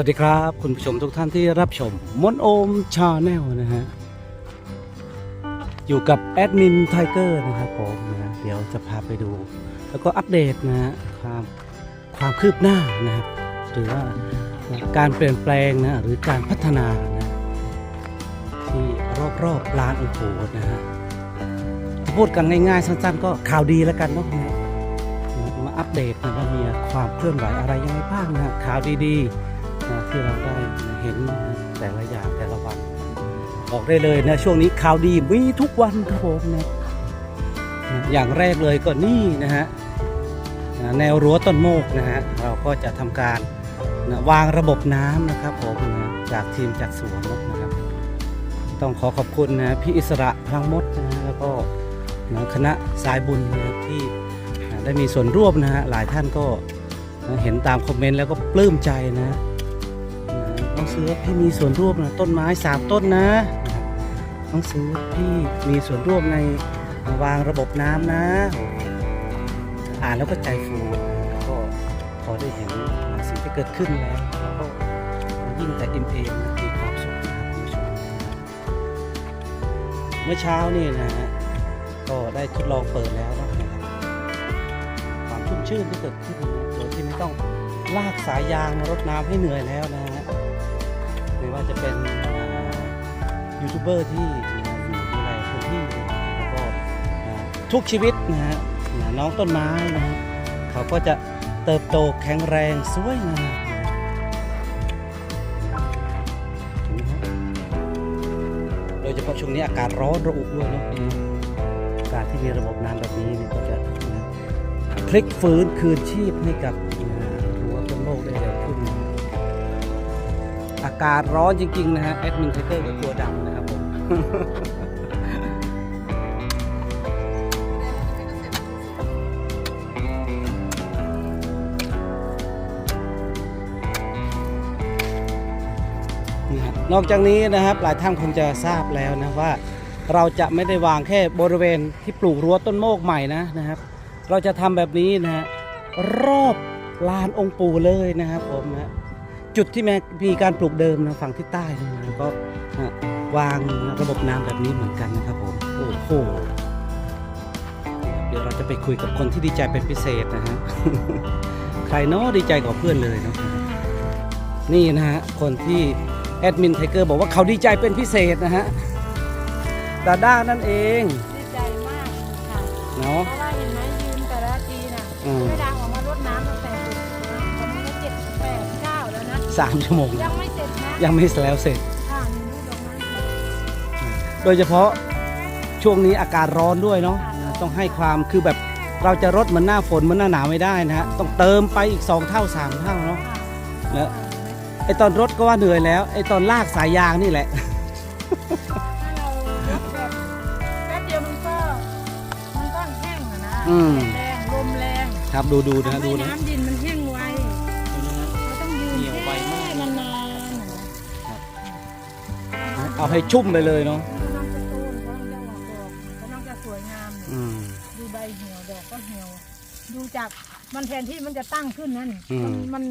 วัสดีครับ คุณผู้ชมทุกท่านที่รับชมมนโอมชาแนลนะฮะ อยู่กับแอดมินไทเกอร์นะครับผมนะเดี๋ยวจะพาไปดู แล้วก็อัปเดตนะฮะความความคืบหน้านะครับ หรือว่าการเปลี่ยนแปลงนะหรือการพัฒนานะที่รอบๆลานองค์ปู่นะฮะพูดกันง่ายๆสั้นๆ ก็ข่าวดีแล้วกันเนาะมาอัปเดตนะว่ามีความเคลื่อนไหวอะไรยังไงบ้างนะข่าวดีๆ ที่เราได้เห็นแต่ละอย่างแต่ละวัน บอกได้เลยนะช่วงนี้ข่าวดีมีทุกวันครับผมนะอย่างแรกเลยก็นี่นะฮะแนวรั้วต้นโมกนะฮะเราก็จะทำการนะวางระบบน้ำนะครับผมนะจากทีมจากสวนนะครับ ต้องขอขอบคุณนะพี่อิสระพลังมดนะฮะแล้วก็นะคณะสายบุญนะครับที่นะได้มีส่วนร่วมนะฮะหลายท่านก็นะเห็นตามคอมเมนต์แล้วก็ปลื้มใจนะ น้องเสือพี่มีส่วนร่วมนะต้นไม้สามต้นนะน้องเสือพี่มีส่วนร่วมในวางระบบน้ำนะ อ่านแล้วก็ใจฟูแล้วก็พอได้เห็นสิ่งที่เกิดขึ้นแล้วแล้วก็ยิ่งแต่อิ่มเอมนะมีความสุขนะครับคุณผู้ชมนะเมื่อเช้านี่นะฮะก็ได้ทดลองเปิดแล้วนะครับความชุ่มชื่นที่เกิดขึ้นโดยที่ไม่ต้องลากสายยางมารดน้ำให้เหนื่อยแล้วนะ ว่าจะเป็นอ่ายูทูบเบอร์ที่อยู่ในพื้นที่นะแล้วก็อ่าทุกชีวิตนะฮะนะน้องต้นไม้นะฮะเขาก็จะเติบโตแข็งแรงสวยงามนะเห็นไหมฮะโดยเฉพาะช่วงนี้อากาศร้อนระอุด้วยเนาะอากาศที่มีระบบน้ำแบบนี้เนี่ยก็จะนะพลิกฟื้นคืนชีพให้กับนะรั้วต้นโลกได้เร็วขึ้นนะอากาศร้อนจริง ๆ นะฮะแอดมินไทเกอร์กับตัวดำนะครับผมนี่ครับนอกจากนี้นะครับหลายท่านคงจะทราบแล้วนะว่า เราจะไม่ได้วางแค่บริเวณที่ปลูกรั้วต้นโมกใหม่นะนะครับ เราจะทำแบบนี้นะฮะรอบลานองค์ปู่เลยนะครับผมนะ จุดที่แม่มีการปลูกเดิมนะฝั่งที่ใต้นะนะก็นะวางระบบน้ำแบบนี้เหมือนกันนะครับผมโอ้โหเดี๋ยวเราจะไปคุยกับคนที่ดีใจเป็นพิเศษนะฮะใครเนาะดีใจกว่าเพื่อนเลยเนาะนี่นะฮะคนที่แอดมินไทเกอร์บอกว่าเขาดีใจเป็นพิเศษนะฮะดาด้านั่นเองดีใจมากค่ะเนาะเพราะว่าเห็นไหมยืนแต่ละทีน่ะอืมไม่ดัง สามชั่วโมง ยังไม่เสร็จนะยังไม่แล้วเสร็จ ค่ะมีลูกดอกไม้โดยเฉพาะช่วงนี้อากาศร้อนด้วยเนาะนะต้องให้ความคือแบบเราจะรดเหมือนหน้าฝนเหมือนหน้าหนาวไม่ได้นะฮะต้องเติมไปอีก 2 เท่า 3 เท่าเนาะค่ะแล้วไอตอนรถก็ว่าเหนื่อยแล้วไอตอนลากสายยางนี่แหละ ถ้าเรายกแบบแป๊บเดียวมันก็มันก็แห้งอะนะอืม แรงลมแรงครับดูดูนะทำให้ดูนะ น้ำดิน เอาให้ชุ่มไปเลยเนาะแล้วน้องจะตูนเขาต้องจะออกดอกเขาต้องจะสวยงามเนี่ยอืม ดูใบเหี่ยวดอกก็เหี่ยว ดูจากมันแทนที่มันจะตั้งขึ้นนั่นอืมมันมัน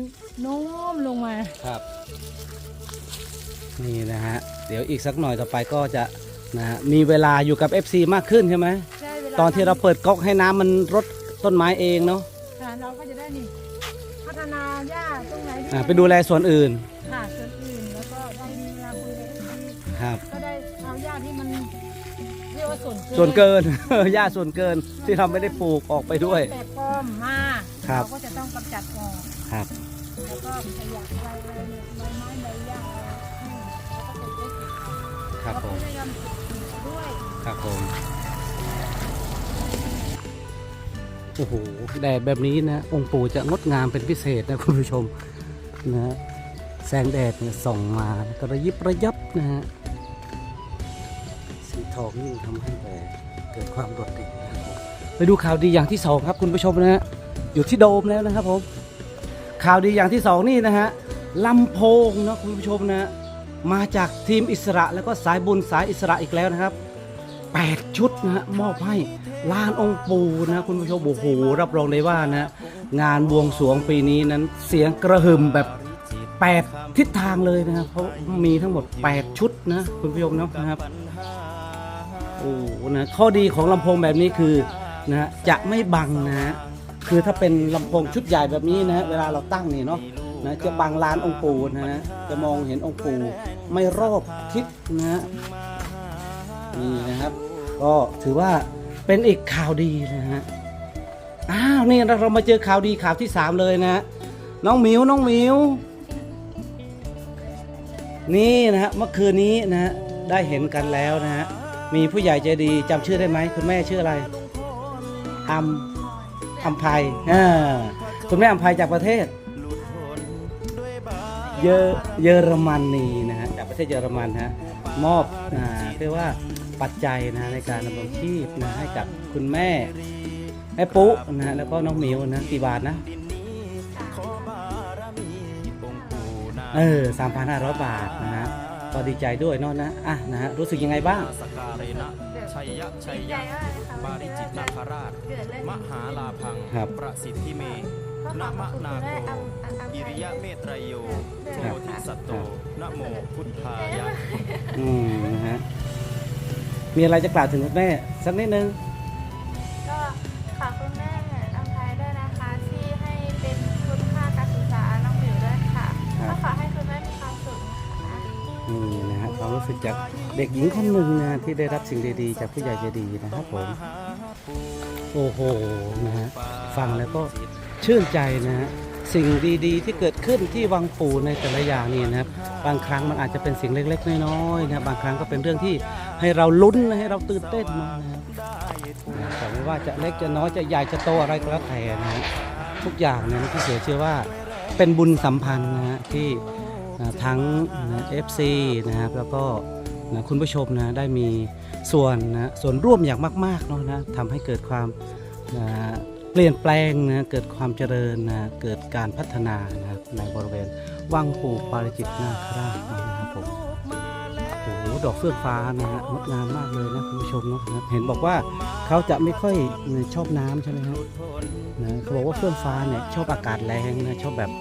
โน้มลงมาครับ นี่นะฮะ เดี๋ยวอีกสักหน่อยต่อไปก็จะนะฮะมีเวลาอยู่กับ FC มากขึ้นใช่ไหม ใช่เวลาตอนที่เราเปิดก๊อกให้น้ำมันรดต้นไม้เองเนาะค่ะเราก็จะได้นี่พัฒนาหญ้าตรงไหนที่อ่าไปดูแลส่วนอื่นค่ะส่วน ญ้าที่มันเรียกว่าส่วนส่วนเกิน หญ้าส่วนเกินที่เราไม่ได้ปลูกออกไปด้วย แต่ปลอมมาครับ เราก็จะต้องกำจัดออกครับ แล้วก็ขยะใบอะไรเนี่ยใบไม้ใบหญ้าอะไรอืมแล้วก็เก็บไว้เก็บครับผมเราก็พยายามเก็บด้วยครับผม โอ้โห แดดแบบนี้นะ องค์ปู่จะงดงามเป็นพิเศษนะคุณผู้ชมนะฮะแสงแดดเนี่ยส่องมาก็ระยิบระยับนะฮะสี ทองยิ่งทำให้เกิดความโดดเด่นนะครับผมไปดูข่าวดีอย่างที่สองครับคุณผู้ชมนะฮะอยู่ที่โดมแล้วนะครับผมข่าวดีอย่างที่สองนี่นะฮะลำโพงนะคุณผู้ชมนะฮะมาจากทีมอิสระแล้วก็สายบุญสายอิสระอีกแล้วนะครับ 8 ชุดนะฮะมอบให้ลานองค์ปูนะคุณผู้ชมโอ้โหรับรองเลยว่านะงานบวงสรวงปีนี้นั้นเสียงกระหึ่มแบบ 8 ทิศทางเลยนะครับเพราะมีทั้งหมด 8 ชุดนะคุณผู้ชมเนาะนะครับ โอ้นะข้อดีของลำโพงแบบนี้คือนะจะไม่บังนะฮะคือถ้าเป็นลำโพงชุดใหญ่แบบนี้นะเวลาเราตั้งนี่เนาะนะจะบังลานองค์ปู่นะฮะจะมองเห็นองค์ปู่ไม่รอบทิศนะฮะนี่นะครับ ก็ถือว่าเป็นอีกข่าวดีนะฮะอ้าวนี่เราเรามาเจอข่าวดีข่าวที่สามเลยนะฮะน้องหมิวน้องหมิวนี่นะฮะเมื่อคืนนี้นะฮะได้เห็นกันแล้วนะฮะ มีผู้ใหญ่ใจดีจำชื่อได้ไหมคุณแม่ชื่ออะไรอัมอัมภัยคุณแม่อัมภัยจากประเทศ เยอเยอรมนีนะฮะจากประเทศเยอรมันฮะมอบอ่าเรียกว่าปัจจัยนะในการดำรงชีพนะให้กับคุณแม่แม่ปุ๊นะแล้วก็น้องมิวนะกี่บาทนะเออสามพันห้าร้อยบาทนะฮะ ก็ดีใจด้วยเนอะนะอะนะฮะรู้สึกยังไงบ้าง สการะนะชัยยะชัยดีใจยะมากเลยค่ะบาริจิตนาคราชเกิดเรื่องมหาลาพัง ครับประสิทธิเมก็ขนะอบมะคุณนาแม่โคอัมอัมอัมอิริยะเมตรยโยโชติสัตโตนะโมพุทธายะ อืมนะฮะมีอะไรจะกล่าวถึงคุณแม่สักนิดนึง นี่นะฮะความรู้สึกจากเด็กหญิงคนหนึ่งนะที่ได้รับสิ่งดีๆ จากผู้ใหญ่ใจดีนะครับผมโอ้โหนะฮะฟังแล้วก็ชื่นใจนะฮะสิ่งดีๆ ที่เกิดขึ้นที่วังปู่ในแต่ละอย่างนี่นะครับบางครั้งมันอาจจะเป็นสิ่งเล็ก ๆ น้อยๆนะบางครั้งก็เป็นเรื่องที่ให้เราลุ้นให้เราตื่นเต้นมานะแต่ไม่ว่าจะเล็กจะน้อยจะใหญ่จะโตอะไรก็แล้วแต่นะฮะทุกอย่างเนี่ยที่เสียเชื่อว่าเป็นบุญสัมพันธ์นะฮะที่ นะทั้งเอฟซีนะครับแล้วก็นะคุณผู้ชมนะได้มีส่วนนะส่วนร่วมอย่างมากๆเนาะนะทำให้เกิดความนะเปลี่ยนแปลงนะเกิดความเจริญนะเกิดการพัฒนานะในบริเวณวังปู่ปาริจิตนาคราชนะครับผมโอ้โหดอกเฟื่องฟ้านะฮะงดงามมากเลยนะคุณผู้ชมเนาะนะเห็นบอกว่าเขาจะไม่ค่อยชอบน้ำใช่ไหมครับนะเขาบอกว่าเฟื่องฟ้าเนี่ยชอบอากาศแรงนะชอบแบบ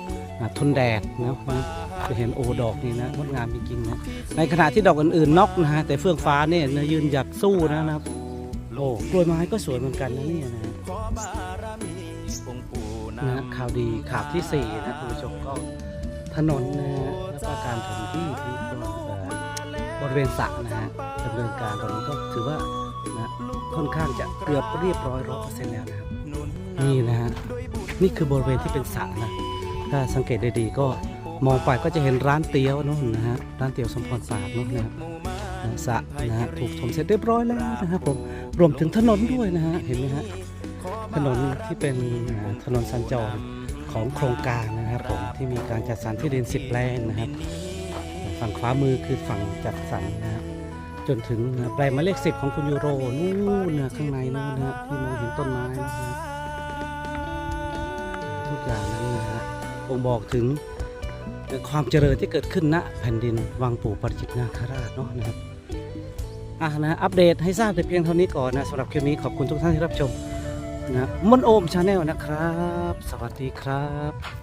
อะทนแดดนะนะ จะเห็นโอดอกนี่นะงดงามจริงๆนะในขณะที่ดอกอื่นๆนอกนะฮะแต่เฟื่องฟ้าเนี่ยนะยืนหยัดสู้นะครับโอ้กล้วยไม้ก็สวยเหมือนกันนะเนี่ยนะฮะขอบารมีองค์ปู่นะข่าวดีข่าวที่สี่นะคุณผู้ชมก็ถนนนะฮะและก็การถมที่ที่ตรงเอ่อบริเวณสระนะฮะดำเนินการตอนนี้ก็ถือว่านะค่อนข้างจะเกือบเรียบร้อยร้อยเปอร์เซ็นต์แล้วนะครับนี่นะฮะนี่คือบริเวณที่เป็นสระนะถ้าสังเกตดีๆก็ มองไปก็จะเห็นร้านเตี๋ยวนู่นนะฮะร้านเตี๋ยวสมพรปากนู่นนะครับนะสระนะฮะถูกถมเสร็จเรียบร้อยแล้วนะครับผมรวมถึงถนนด้วยนะฮะเห็นไหมฮะถนนที่เป็นถนนสัญจรของโครงการนะครับผมที่มีการจัดสรรที่ดินสิบแปลงนะครับ ฝั่งขวามือคือฝั่งจัดสรรนะครับจนถึงแปลงหมายเลขสิบของคุณยูโรนู่นนะข้างในนู่นนะที่มองเห็นต้นไม้นะฮะทุกอย่างนั้นนะฮะบ่งบอกถึง ความเจริญที่เกิดขึ้นณแผ่นดินวังปู่ปริจิตนาคราชเนาะนะครับอะนะอัปเดตให้ทราบแต่เพียงเท่านี้ก่อนนะสำหรับคลิปนี้ขอบคุณทุกท่านที่รับชมนะมนโอมชาแนลนะครับ สวัสดีครับ